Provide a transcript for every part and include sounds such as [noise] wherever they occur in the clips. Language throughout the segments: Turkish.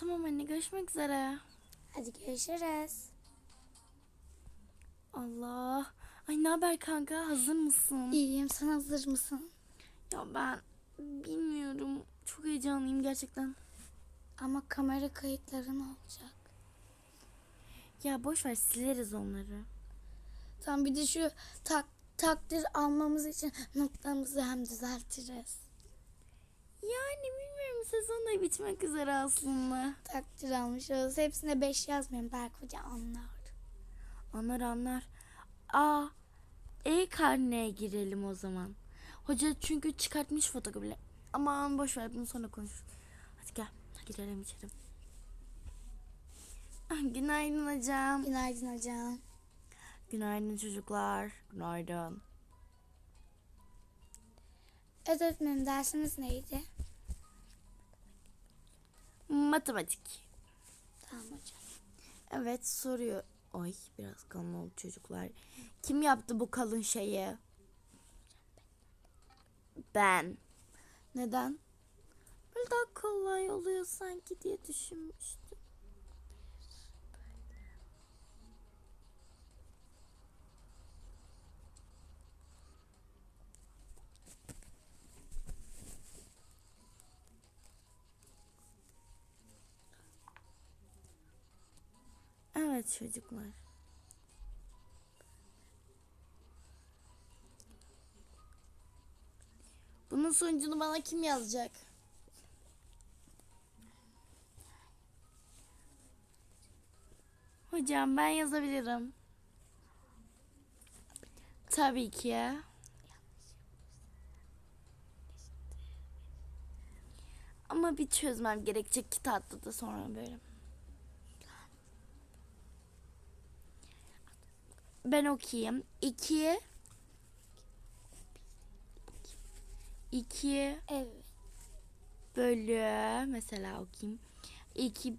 Tamam anne görüşmek üzere. Hadi görüşürüz. Allah. Ay ne haber kanka hazır mısın? İyiyim sen hazır mısın? Ya ben bilmiyorum. Çok heyecanlıyım gerçekten. Ama kamera kayıtların olacak. Ya boş ver sileriz onları. Tam bir de şu tak, takdir almamız için notlarımızı hem düzeltiriz. Yani sezon da bitmek üzere aslında. Takdir almış oluruz. Hepsine 5 yazmıyorum. Belki hoca anlar. Anlar anlar. Aa, e-karneye girelim o zaman. Hoca çünkü çıkartmış fotoğrafı. Aman boş ver bunu sonra konuşuruz. Hadi gel girelim içeri. Ah, Günaydın hocam. Günaydın hocam. Günaydın çocuklar. Günaydın. Evet öğretmenim dersiniz neydi? Matematik. Tamam hocam. Evet soruyor. Ay biraz kalın oldu çocuklar. Kim yaptı bu kalın şeyi? Ben. Neden? Böyle daha kolay oluyor sanki diye düşünmüştüm. Evet çocuklar. Bunun sonucunu bana kim yazacak? Hocam ben yazabilirim. Tabii ki. Ama bir çözmem gerekecek kitapta da sonra böyle. Ben okuyayım. 2 2 Evet. bölü mesela okuyayım. 2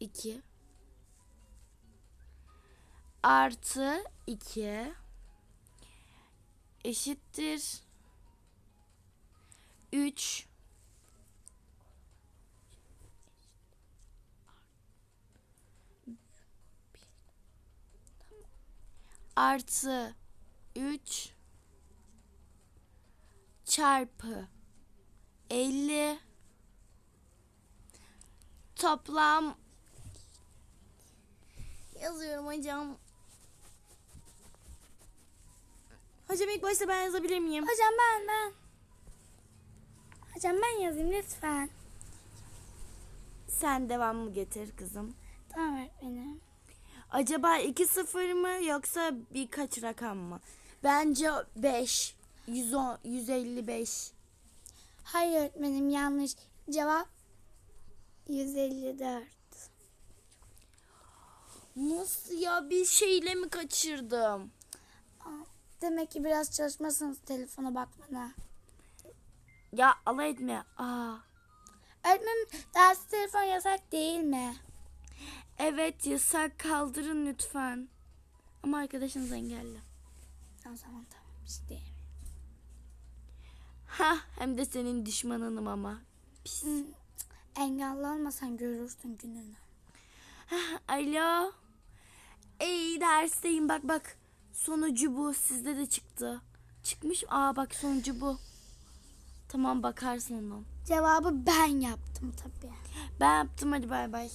2 artı 2 eşittir 3 artı 3 çarpı 50 toplam yazıyorum hocam. Hocam ilk başta ben yazabilir miyim? Hocam ben ben. Hocam ben yazayım lütfen. Sen devamını getir kızım. Tamam öğretmenim. Acaba 2-0 mı yoksa birkaç rakam mı? Bence 5. 110, 155. Hayır öğretmenim yanlış. Cevap 154. Nasıl ya bir şeyle mi kaçırdım? Demek ki biraz çalışmasınız telefona bakmana. Ya alay etme. Aa. Öğretmenim ders telefon yasak değil mi? Evet yasak kaldırın lütfen. Ama arkadaşınız engelli. O zaman tamam işte. Ha hem de senin düşmanınım ama. Pis. Hı, Engelli olmasan görürsün gününü. Alo. Ey dersteyim bak bak. Sonucu bu. Sizde de çıktı. Çıkmış. Aa bak sonucu bu. Tamam bakarsın ondan. Cevabı ben yaptım tabii. Ben yaptım hadi bay bay.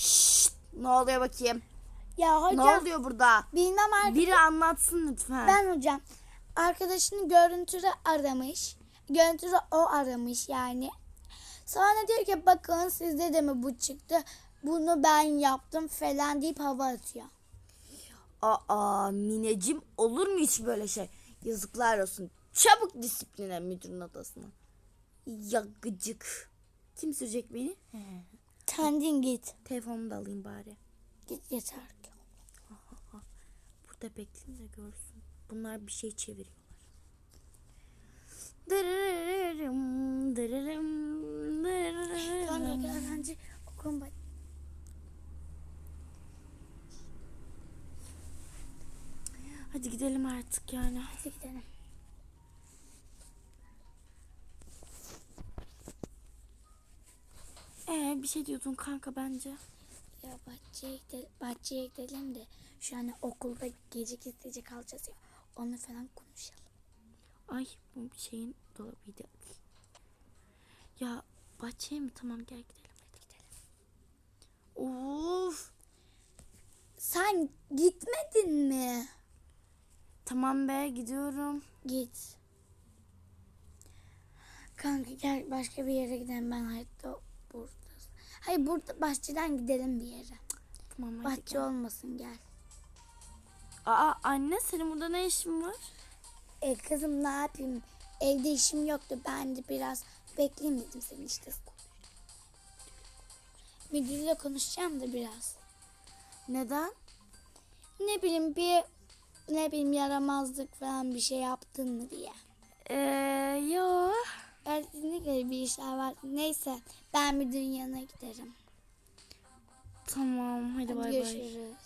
Şşt, ne oluyor bakayım? Ya hocam Ne oluyor burada? bilmem artık. Biri anlatsın lütfen. Ben hocam arkadaşını görüntülü aramış. Görüntülü o aramış yani. Sonra diyor ki bakın sizde de mi bu çıktı? Bunu ben yaptım falan deyip hava atıyor. Aa Mineciğim olur mu hiç böyle şey? Yazıklar olsun. Çabuk disipline müdürün odasına. Ya gıcık. Kim sürecek beni? Kendin git. Telefonumu da alayım bari. Git yeter ki. Burada bekleyeyim de görsün. Bunlar bir şey çeviriyorlar. Dırırırım, dırırım, dırırırım. Sonra öğrenci okun bak. Hadi gidelim artık yani. Hadi gidelim. Ee bir şey diyordun kanka bence. Ya bahçeye gidelim, bahçeye gidelim de şu an okulda gece gizlice kalacağız ya. Onu falan konuşalım. Ay bu bir şeyin dolabıydı. Ya bahçeye mi? Tamam gel gidelim. Hadi gidelim. Of. Sen gitmedin mi? Tamam be gidiyorum. Git. Kanka gel başka bir yere gidelim. Ben hayatta burada. Hayır burada bahçeden gidelim bir yere. Tamam hadi Bahçe gel. olmasın gel. Aa anne senin burada ne işin var? E kızım ne yapayım? Evde işim yoktu. Ben de biraz bekleyeyim dedim seni işte. Müdürle konuşacağım da biraz. Neden? Ne bileyim bir ne bileyim yaramazlık falan bir şey yaptın mı diye. Ee, yo. Kesinlikle bir işler var. Neyse ben müdürün yanına giderim. Tamam hadi, Hadi bay bay. görüşürüz.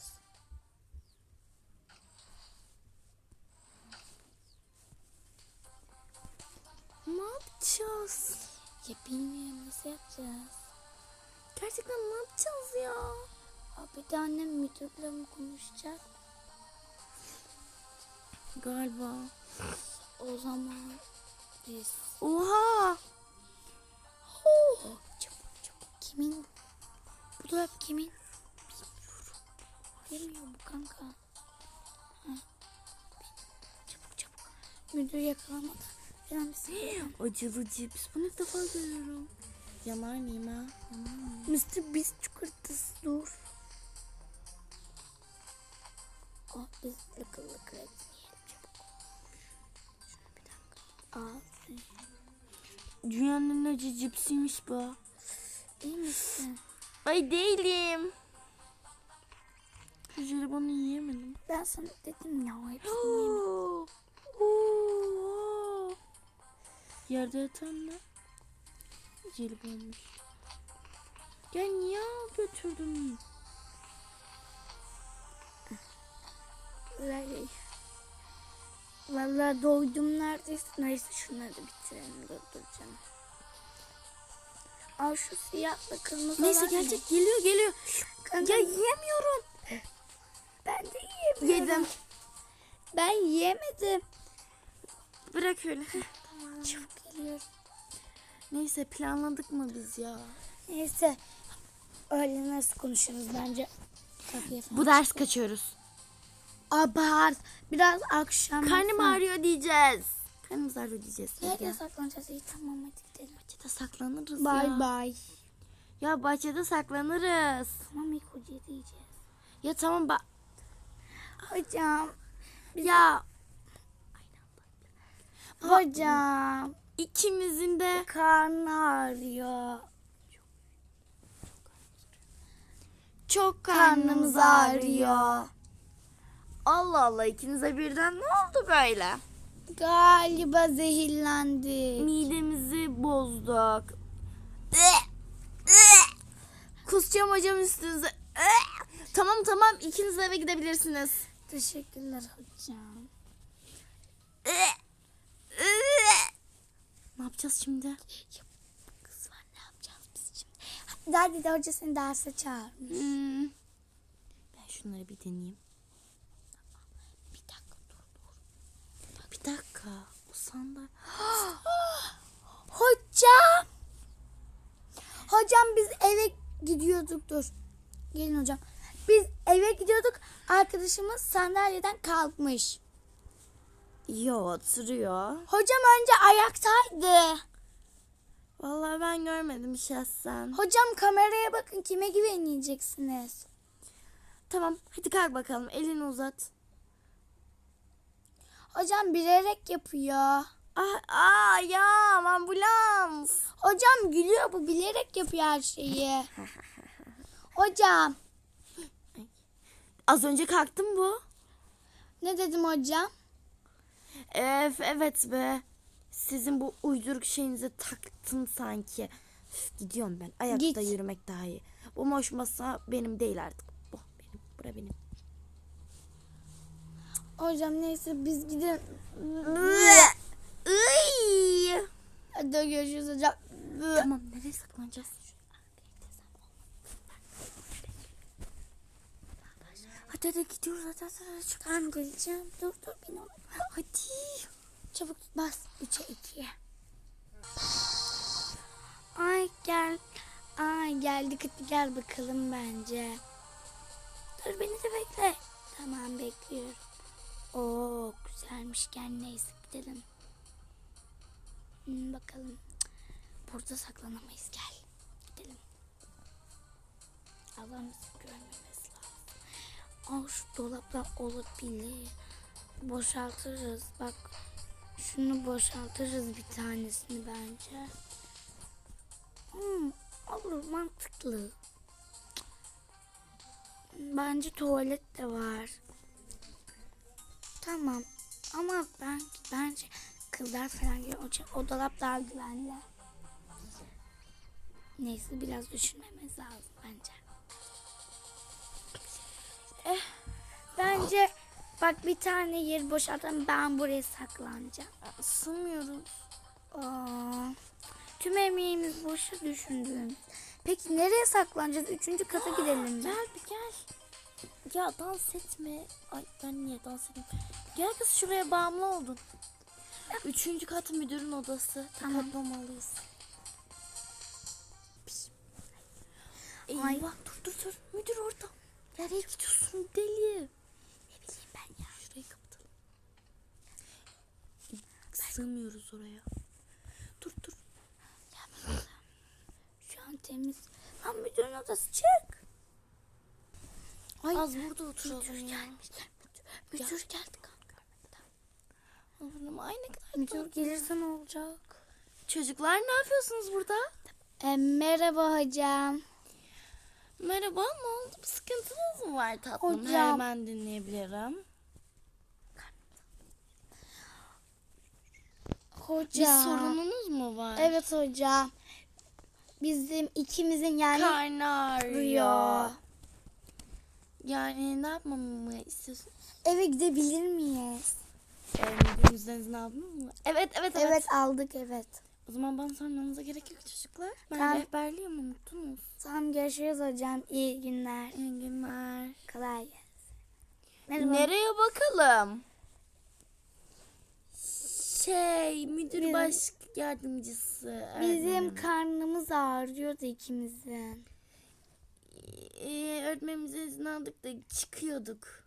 Ne yapacağız? Ya bilmiyorum nasıl yapacağız. Gerçekten ne yapacağız ya? Aa, bir de annem müdürle mi konuşacak? Galiba. O zaman biz... Oha! Oh, çabuk çabuk. Kimin? Bu dolap kimin? Bilmiyorum. Bu kanka. Ha. Çabuk çabuk. Müdür yakalamadı. Falan bir. [gasps] Acılı cips. Bunu ilk defa görüyorum. Yanar mıyım ha? Yanar mıyım? Mr. Beast çikolatası dur. Oh biz lıkır lıkır hepsini yiyelim çabuk. Şöyle bir dakika. Al. Dünyanın en acı cipsiymiş bu. İyi misin? Ay değilim. Jelibonu yiyemedim. Ben sana dedim ya hepsini yeme. Oo. Oo. Yerde yatan ne? Jelibonmuş. Gel niye götürdün? Vallahi, vallahi doydum neredeyse. Neyse şunları da bitirelim. Dur dur canım. Al şu siyahla kırmızı Neyse gelecek geliyor geliyor. Kanka, Ya yiyemiyorum. ben de yiyemiyorum. Yedim. Ben yiyemedim. Bırak öyle. tamam. Çabuk geliyor. Neyse planladık mı biz ya? Neyse. Öyle nasıl konuşuruz bence. Bu ders kaçıyoruz. Abart. Biraz akşam. Karnım ağrıyor diyeceğiz. Karnımız ağrıyor diyeceğiz. Nereye Hadi. saklanacağız? İyi tamam hadi gidelim. Bahçede saklanırız Bay ya. bay. Ya bahçede saklanırız. Tamam ilk hocaya diyeceğiz. Ya tamam ba Hocam. ya Hocam. ikimizin de Karnı ağrıyor. çok karnımız ağrıyor. Allah Allah ikinize birden ne oldu böyle? Galiba zehirlendik. Midemizi bozduk. Kusacağım hocam üstünüze. Tamam tamam ikiniz de eve gidebilirsiniz. Teşekkürler hocam. Ne yapacağız şimdi? Kız var ne yapacağız biz şimdi? Hadi de hoca seni derse çağırmış. Hmm. Ben şunları bir deneyeyim. Bir dakika dur dur. Bir dakika. Bu sandalye. [gasps] Hocam. Hocam biz eve gidiyorduk dur. Gelin hocam. Biz eve gidiyorduk. Arkadaşımız sandalyeden kalkmış. Yo oturuyor. Hocam önce ayaktaydı. Vallahi ben görmedim şahsen. Hocam kameraya bakın kime güveneceksiniz? Tamam hadi kalk bakalım elini uzat. Hocam bilerek yapıyor. Aa, aa ya ambulans. Hocam gülüyor bu bilerek yapıyor her şeyi. [laughs] Hocam Az önce kalktım bu. ne dedim hocam? Evet, evet be. Sizin bu uyduruk şeyinize taktım sanki. Üf, gidiyorum ben. Ayakta Git. yürümek daha iyi. Bu moş masa benim değil artık. Bu benim. Bura benim. Hocam neyse biz gidelim. Hadi görüşürüz hocam. Tamam nereye saklanacağız? Hadi hadi gidiyoruz hadi hadi hadi çık. Tamam geleceğim. Dur dur beni al. Hadi. Çabuk bas 3'e 2'ye. Ay gel. Ay geldik hadi gel bakalım bence. Dur beni de bekle. Tamam bekliyorum. Oo güzelmiş gel neyse gidelim. Hmm, bakalım. Burada saklanamayız gel. Gidelim. Allah'ımızı görmemesi lazım. Aa şu dolaplar olabilir. Boşaltırız. Bak şunu boşaltırız bir tanesini bence. Hmm, olur mantıklı. Bence tuvalet de var. Tamam. Ama ben bence kızlar falan geliyor. O, o dolap daha güvenli. Neyse biraz düşünmemiz lazım bence. Eh, bence bak bir tane yer boşaltalım ben buraya saklanacağım. Sığmıyoruz. Aa, tüm emeğimiz boşa düşündüm. Peki nereye saklanacağız? Üçüncü kata gidelim mi? [gasps] Gel bir gel. Ya dans etme. Ay ben niye dans edeyim? Gel kız şuraya bağımlı oldun. Üçüncü kat müdürün odası. Tamam. Kapatmamalıyız. Ay. Eyvah dur dur dur. Müdür orada. Nereye gidiyorsun deli? Ne bileyim ben ya. Şurayı kapatalım. Sığmıyoruz oraya. Dur dur. Şu an temiz. Lan müdürün odası çık. Ay, Az burada oturalım müdür ya. gelmiş. Müdür, müdür geldi kanka. Allah'ım ay ne kadar Müdür gelirse ne olacak? Çocuklar ne yapıyorsunuz burada? E, merhaba hocam. Merhaba ne oldu? Bir sıkıntınız mı var tatlım? Hocam. Hemen dinleyebilirim. Hocam. Bir sorununuz mu var? Evet hocam. Bizim ikimizin yani Karnı ağrıyor. Yani ne yapmamı istiyorsun? eve gidebilir miyiz? Müdürünüzden izin aldın mı? Evet, evet, evet. Evet aldık evet. O zaman bana sormanıza gerek yok çocuklar. Ben Tamam. rehberliğimi unuttunuz. Tamam görüşürüz hocam. İyi günler. İyi günler. Kolay gelsin. Merhaba. Nereye bakalım? Şey, müdür Bizim- baş yardımcısı. Bizim öğretmenim. karnımız ağrıyordu ikimizin. Ee, öğretmenimize izin aldık da çıkıyorduk.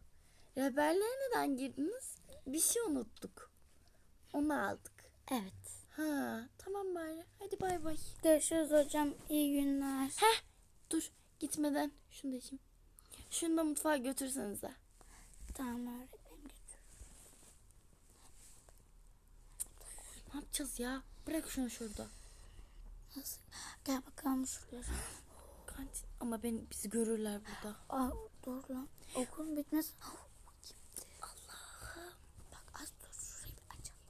Rehberliğe neden girdiniz? Bir şey unuttuk. Onu aldık. Evet. Ha, tamam bari. Hadi bay bay. Görüşürüz hocam. İyi günler. Heh, dur gitmeden şunu da içeyim. Şunu da mutfağa götürsenize. Tamam öğretmenim götür. Ne yapacağız ya? Bırak şunu şurada. Nasıl? Gel bakalım şuraya. Kantin. Ama beni bizi görürler burada. Aa, dur lan. Okulun bitmez. Allah'ım. Bak az dur şurayı bir açalım.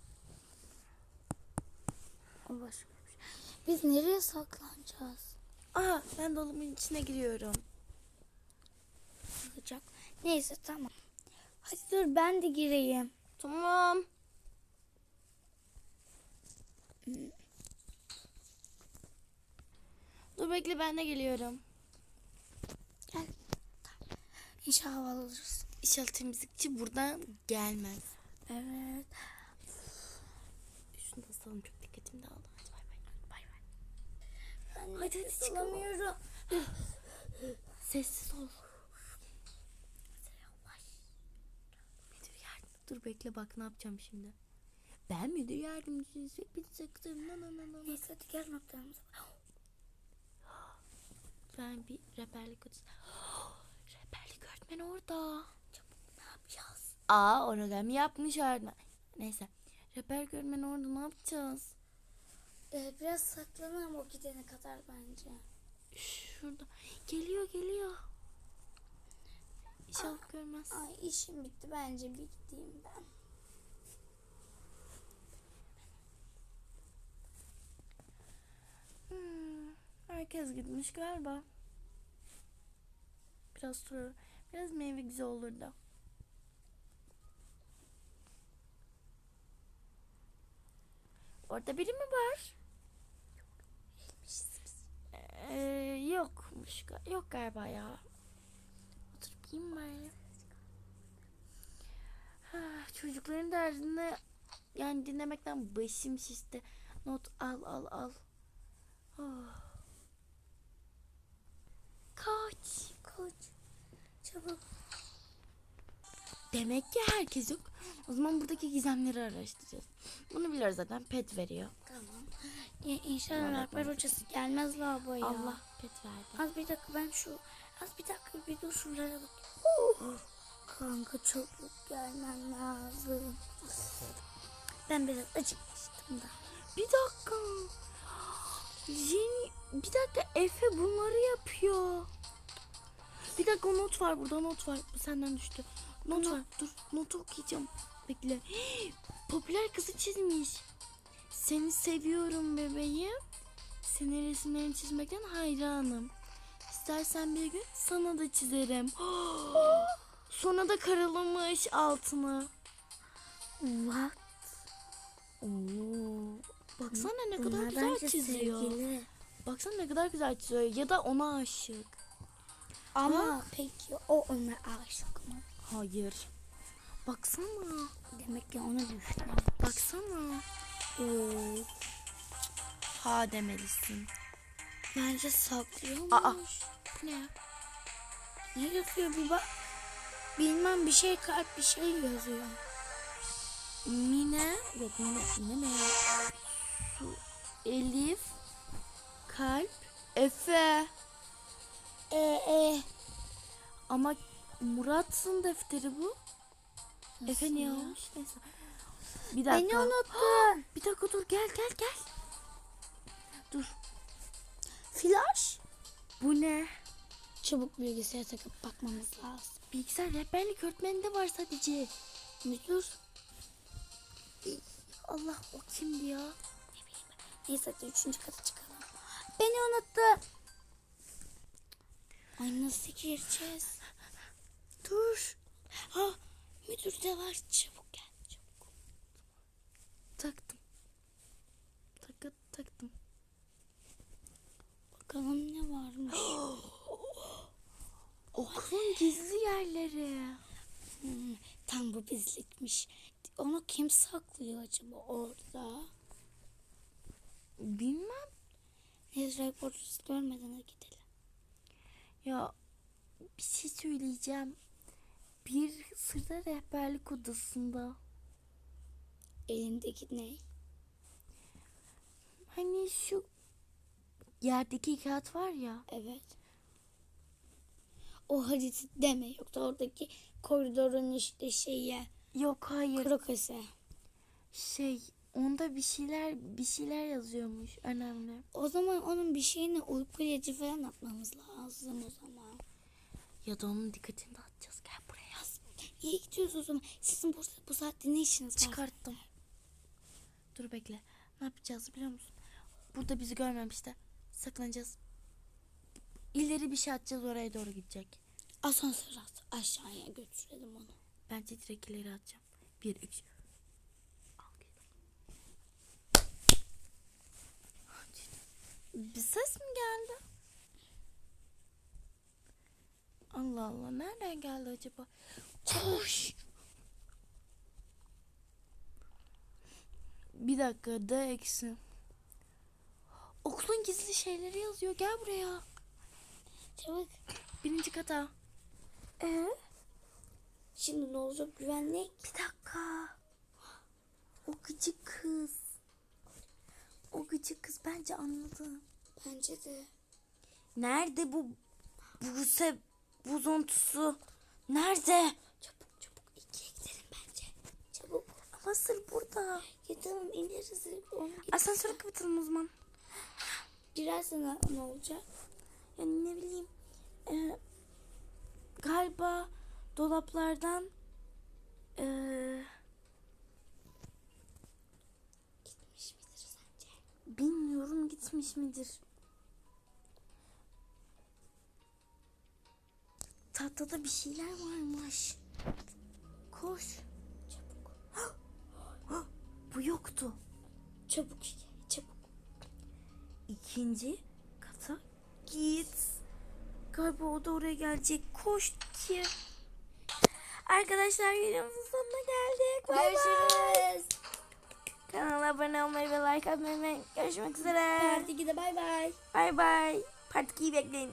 Şey. Biz nereye saklanacağız? Aa, ben dolabın içine giriyorum. Olacak. Neyse tamam. Hadi dur ben de gireyim. Tamam. Dur bekle ben de geliyorum. Gel. İnşallah hava alırız. İnşallah temizlikçi buradan gelmez. Evet. Şunu da asalım çok dikkatim dağıldı. Hadi bay bay. Bay bay. Ben Hadi hadi alamıyorum. Sessiz ol. Müdür yardım. Dur bekle bak ne yapacağım şimdi. Ben müdür yardımcısı. Bir sakın. Na, na, na, na. Neyse hadi gel noktamıza. Ben bir rehberlik odası. Öğretmeni orada. Ne yapacağız? Aa orada mı yapmış öğretmen? Neyse. Rehberlik öğretmeni orada ne yapacağız? Ee, biraz saklanalım o gidene kadar bence. Şurada. Geliyor geliyor. İnşallah görmez. Ay işim bitti bence bir gideyim ben. Hmm, herkes gitmiş galiba. Biraz sonra biraz meyve güzel olur da. Orada biri mi var? Ee, yokmuş. Yok galiba ya. Oturup yiyeyim bari. Ah, Çocukların derdini yani dinlemekten başım şişti. Not al al al. Oh. Kaç. Koç. Demek ki herkes yok. O zaman buradaki gizemleri araştıracağız. Bunu biliyoruz zaten. Pet veriyor. Tamam. Ya, inşallah rehber hocası gelmez lavaboya. Allah pet verdi. Az bir dakika ben şu az bir dakika bir dur şuraya bak. Kanka çabuk gelmen lazım. Ben biraz acıkmıştım da. Bir dakika. [gasps] Jenny, bir dakika Efe bunları yapıyor. Bir dakika not var burada not var. Bu senden düştü. Not var. Dur notu okuyacağım. Bekle. Popüler kızı çizmiş. Seni seviyorum bebeğim. Senin resimlerini çizmekten hayranım. İstersen bir gün sana da çizerim. [gasps] Sonra da karalamış altını. What? Oo. Baksana ne kadar Bunlar güzel çiziyor. sevgili. Baksana ne kadar güzel çiziyor. Ya da ona aşık. Ama peki o ona aşık mı? Hayır. Baksana. Demek ki onu düşünüyorum. Baksana. Evet. Ha demelisin. Bence saklıyormuş. Aa. Bu ne? Ne yazıyor bir bak. Bilmem bir şey kalp bir şey yazıyor. Mine. Yok Mine. Mine ne? Su, Elif. Kalp. Efe. E e. Ama Murat'ın defteri bu. Efe niye almış? Neyse. Bir dakika. Beni unuttun. Bir dakika dur gel gel gel. Dur. Flash. Bu ne? Çabuk bilgisayara takıp bakmamız lazım. Bilgisayar rehberlik öğretmeninde var sadece. Müdür. Allah o kimdi ya? Neyse hadi üçüncü kata çıkalım. Beni unuttu. Ay nasıl gireceğiz? Dur. Ha müdür de var. Çabuk gel. Çabuk. Taktım. Takı taktım. Bakalım ne varmış. [gasps] Okulun gizli yerleri. Hmm, tam bu bizlikmiş. Onu kim saklıyor acaba orada? Bilmem. Reporters görmeden gidelim. Ya bir şey söyleyeceğim. Bir sırda rehberlik odasında. Elindeki ne? Hani şu yerdeki kağıt var ya. Evet. O harita deme yoksa oradaki koridorun işte şeyi Yok hayır. krokası. Şey onda bir şeyler bir şeyler yazıyormuş önemli. O zaman onun bir şeyini uykulayıcı falan atmamız lazım o zaman. Ya da onun dikkatini dağıtacağız. Gel buraya yaz. İyi gidiyoruz o zaman. Sizin bu, bu saatte ne işiniz var? Çıkarttım. Dur bekle. Ne yapacağız biliyor musun? Burada bizi görmemişler. Saklanacağız. İleri bir şey atacağız oraya doğru gidecek. Asansör at. Aşağıya götürelim onu. Bence direkt ileri atacağım. Bir, üç. Al, gel. Bir ses mi geldi? Allah Allah. Nereden geldi acaba? Koş. Bir dakika. D eksi. Okulun gizli şeyleri yazıyor. Gel buraya. Çabuk. Birinci kata. Ee? Şimdi ne olacak güvenlik? Bir dakika. O gıcık kız. O gıcık kız bence anladı. Bence de. Nerede bu Buse buzuntusu? Nerede? Çabuk çabuk ikiye gidelim bence. Çabuk. Nasıl burada? Ya tamam ineriz. Onu Asansörü kapatalım o zaman. girersen ne olacak? Yani ne bileyim. e, galiba dolaplardan e, gitmiş midir? Tahtada bir şeyler varmış. Koş. Çabuk. Bu yoktu. Çabuk çabuk. İkinci kata git. Galiba o da oraya gelecek. Koş ki. Arkadaşlar videomuzun sonuna geldik. Bay. Görüşürüz. Kanala abone olmayı ve like atmayı unutmayın. Görüşmek üzere. Parti gide bay bay. Bay bay. Part 2'yi bekleyin.